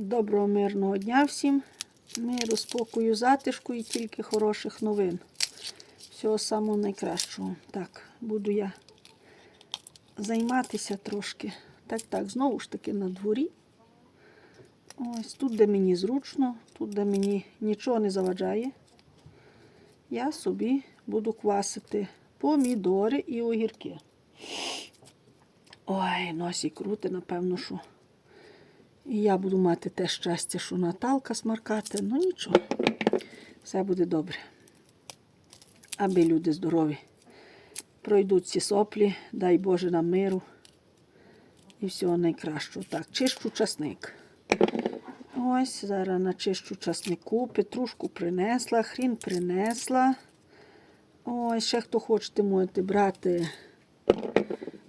Доброго мирного дня всім. Миру, спокою, затишку і тільки хороших новин. Всього самого найкращого. Так, буду я займатися трошки. Так, так, знову ж таки на дворі. Ось тут, де мені зручно, тут, де мені нічого не заважає, я собі буду квасити помідори і огірки. Ой, носі крути, напевно, що. І я буду мати те щастя, що Наталка смаркати. Ну нічого, все буде добре. Аби люди здорові. Пройдуть ці соплі, дай Боже нам миру. І всього найкращого. Так, чищу часник. Ось, зараз начищу часнику, петрушку принесла, хрін принесла. Ось, ще хто хочете, можете брати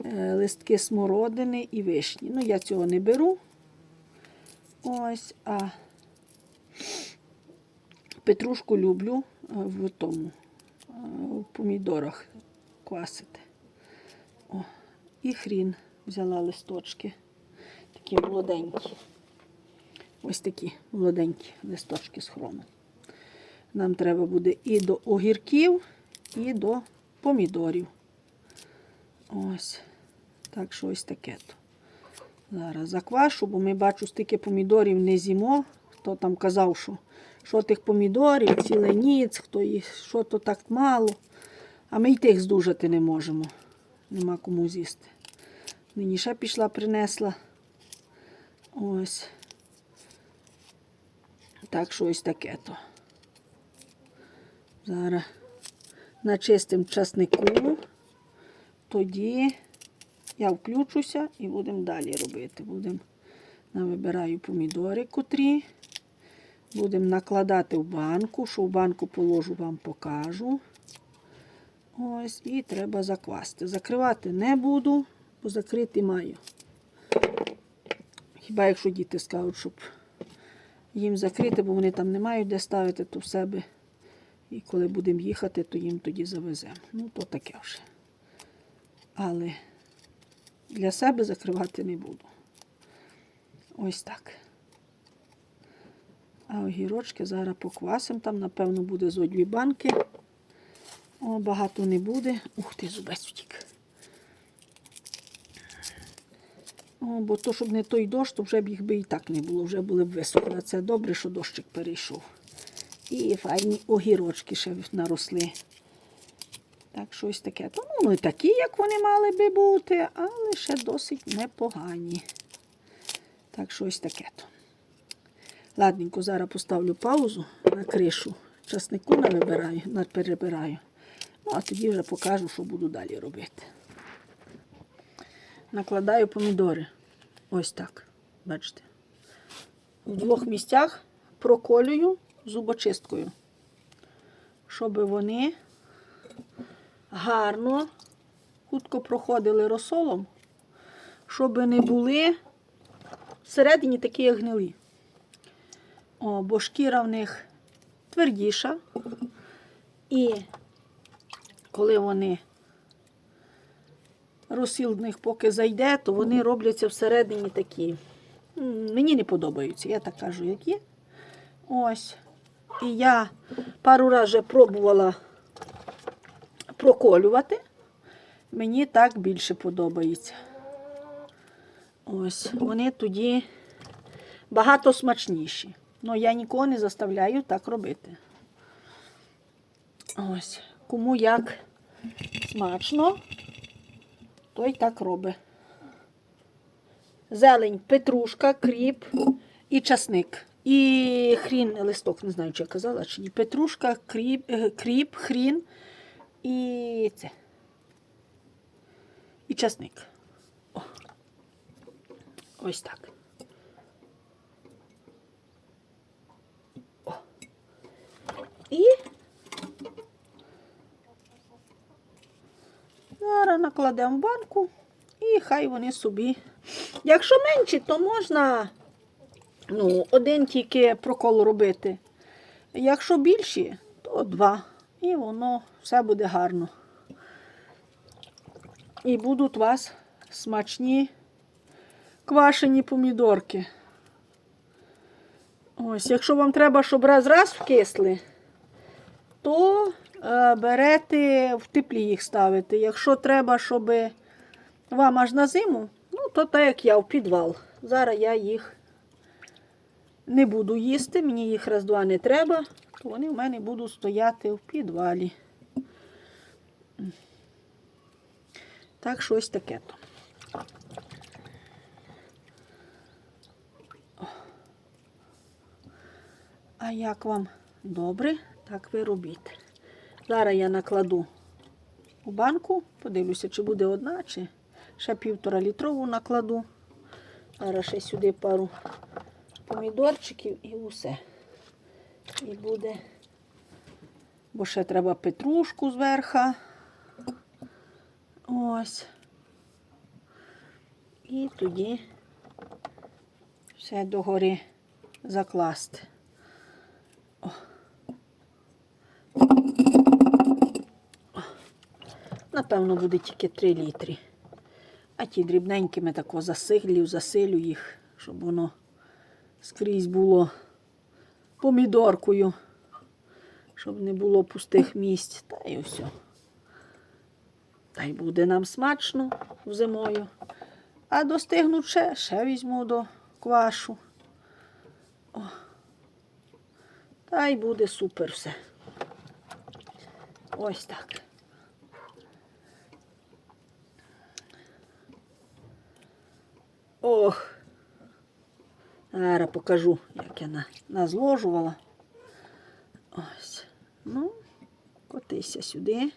е, листки смородини і вишні. Ну, я цього не беру. Ось, а петрушку люблю в тому, в помідорах квасити. О, і хрін взяла листочки. Такі молоденькі. Ось такі молоденькі листочки з хрону. Нам треба буде і до огірків, і до помідорів. Ось. Так що ось таке то. Зараз заквашу, бо ми бачу, стільки помідорів не з'їмо. Хто там казав, що, що тих помідорів, ціле ніц, хто їх, що то так мало. А ми й тих здужати не можемо. Нема кому з'їсти. Нині ще пішла, принесла. Ось. Так що ось таке то. Зараз начистим часнику. Тоді я включуся і будемо далі робити. Будемо вибираю помідори котрі. Будемо накладати в банку. Що в банку положу, вам покажу. Ось, і треба закласти. Закривати не буду, бо закрити маю. Хіба якщо діти скажуть, щоб їм закрити, бо вони там не мають де ставити, то в себе. І коли будемо їхати, то їм тоді завеземо. Ну, то таке вже. Але для себе закривати не буду. Ось так. А огірочки зараз поквасимо. Там, напевно, буде зо дві банки. О, багато не буде. Ух ти, зубець втік. О, бо то, щоб не той дощ, то вже б їх би і так не було, вже були б висохли. Це добре, що дощик перейшов. І файні огірочки ще наросли. Так, щось таке. То ну, не такі, як вони мали би бути, але ще досить непогані. Так, щось таке. Ладненько, зараз поставлю паузу на кришу. Часнику навибираю, перебираю. Ну, а тоді вже покажу, що буду далі робити. Накладаю помідори. Ось так. Бачите. В двох місцях проколюю зубочисткою, щоб вони гарно, хутко проходили розсолом, щоб не були всередині такі, гнилі. О, бо шкіра в них твердіша. І коли вони розсіл в них поки зайде, то вони робляться всередині такі. Мені не подобаються, я так кажу, як є. Ось. І я пару разів пробувала проколювати. Мені так більше подобається. Ось, вони тоді багато смачніші. Ну, я нікого не заставляю так робити. Ось, кому як смачно, той так робить. Зелень, петрушка, кріп і часник. І хрін, листок, не знаю, чи я казала, чи ні. Петрушка, кріп, е, кріп, хрін і це. І часник. О. Ось так. О. І зараз накладемо банку і хай вони собі. Якщо менші, то можна ну, один тільки прокол робити. Якщо більші, то два. І воно все буде гарно. І будуть у вас смачні квашені помідорки. Ось, якщо вам треба, щоб раз-раз вкисли, то е, берете в теплі їх ставите. Якщо треба, щоб вам аж на зиму, ну, то так як я в підвал. Зараз я їх не буду їсти, мені їх раз-два не треба, то вони в мене будуть стояти в підвалі. Так, щось таке то. А як вам добре, так ви робіть. Зараз я накладу у банку, подивлюся, чи буде одна, чи ще півтора літрову накладу. Зараз ще сюди пару помідорчиків і усе. І буде. Бо ще треба петрушку зверха. Ось. І тоді все догори закласти. О. Напевно, буде тільки 3 літри. А ті дрібненькими тако засилю, засилю їх, щоб воно скрізь було помідоркою, щоб не було пустих місць. Та й все. Та й буде нам смачно зимою. А достигнуть ще, ще візьму до квашу. О. Та й буде супер все. Ось так. Ох. Зараз покажу, як я назложувала. Ось. Ну, котися сюди.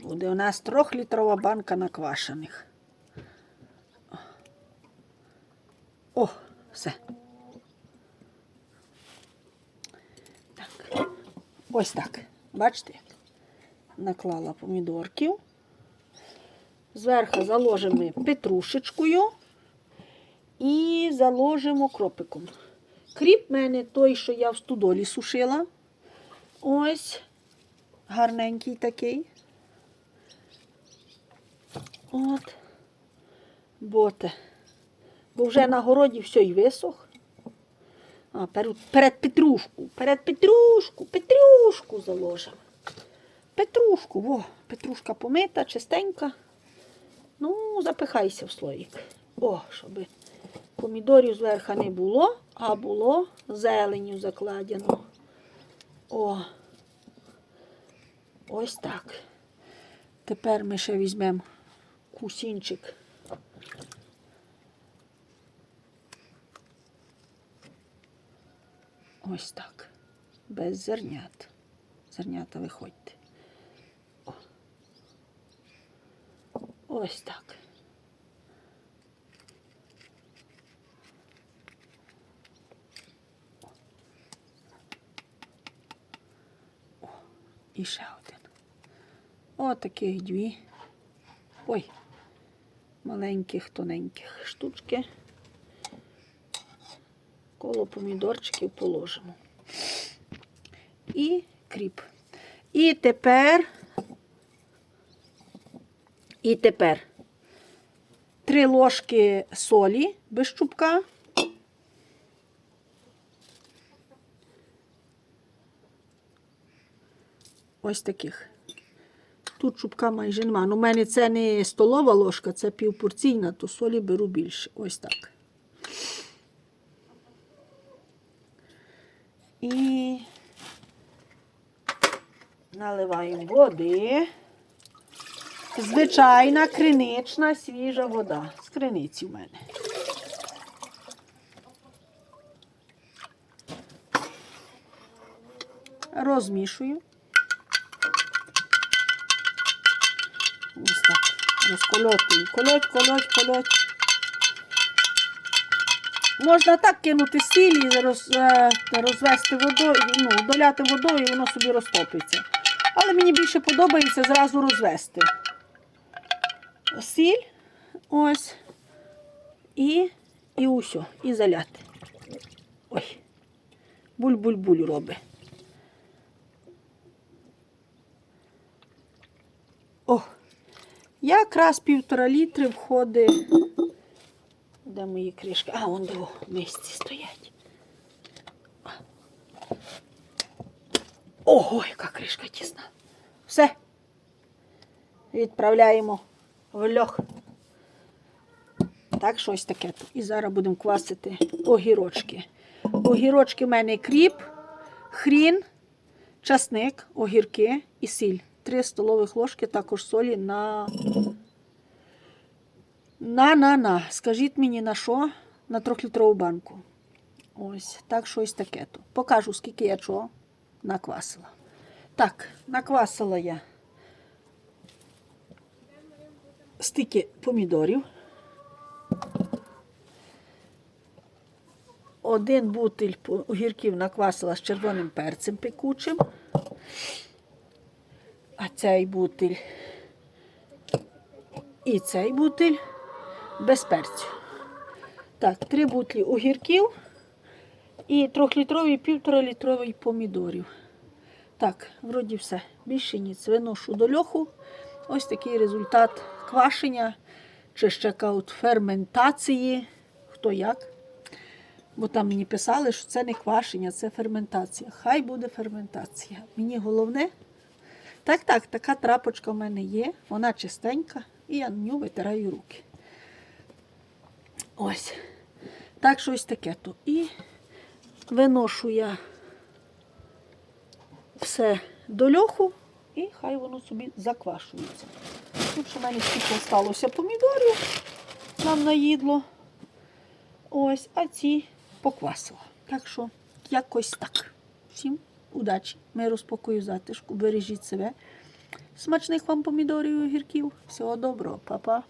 Буде у нас трьохлітрова банка наквашених. О все. Так. Ось так. Бачите? Наклала помідорків. Зверху заложимо петрушечкою і заложимо кропиком. Кріп в мене той, що я в студолі сушила. Ось гарненький такий. От. Боте. Бо вже на городі все й висох. А, перед, перед петрушку, перед петрушку, петрушку заложимо. Петрушку, во, петрушка помита, чистенька. Ну, запихайся в слоїк. О, щоб помідорів зверху не було, а було зеленю закладено. О. Ось так. Тепер ми ще візьмемо кусінчик. Ось так. Без зернят. Зернята виходьте. Ось так. І ще один. Отаких дві. Ой, маленьких, тоненьких штучки. Коло помідорчиків положимо. І кріп. І тепер, і тепер три ложки солі без чубка. Ось таких. Тут чубка майже нема. Ну, у мене це не столова ложка, це півпорційна, то солі беру більше. Ось так. І наливаємо води. Звичайна кринична свіжа вода. З криниці в мене. Розмішую. Ось так. Розкольотую. Колоть, колоть, колоть. Можна так кинути сіль і роз, е, розвести водою, ну, доляти водою, і воно собі розтопиться. Але мені більше подобається зразу розвести. Сіль, ось, і, і усьо, і заляти. Ой, буль-буль-буль робить. О, якраз півтора літри входить Де мої кришки? А, вон о, мисці стоять. Ого, яка кришка тісна. Все. Відправляємо в льох. Так, щось таке. І зараз будемо квасити огірочки. Огірочки в мене кріп, хрін, часник, огірки і сіль. Три столових ложки також солі на. На, на, на. Скажіть мені на що? На трьохлітрову банку. Ось, так щось таке. тут. Покажу, скільки я чого наквасила. Так, наквасила я стільки помідорів. Один бутиль огірків наквасила з червоним перцем пекучим. А цей бутиль і цей бутиль без перцю. Так, три бутлі огірків і трьохлітровий, півторалітровий помідорів. Так, вроді все. Більше ніц. Виношу до льоху. Ось такий результат квашення чи ще кажуть ферментації. Хто як. Бо там мені писали, що це не квашення, це ферментація. Хай буде ферментація. Мені головне. Так, так, така трапочка в мене є, вона чистенька, і я на нього витираю руки. Ось. Так, щось таке то. І виношу я все до льоху, і хай воно собі заквашується. Тут ще в мене скільки залишилося помідорів нам на їдло. Ось, а ці поквасила. Так що, якось так. Всім удачі, миру, спокою, затишку, бережіть себе. Смачних вам помідорів і огірків. Всього доброго, па-па.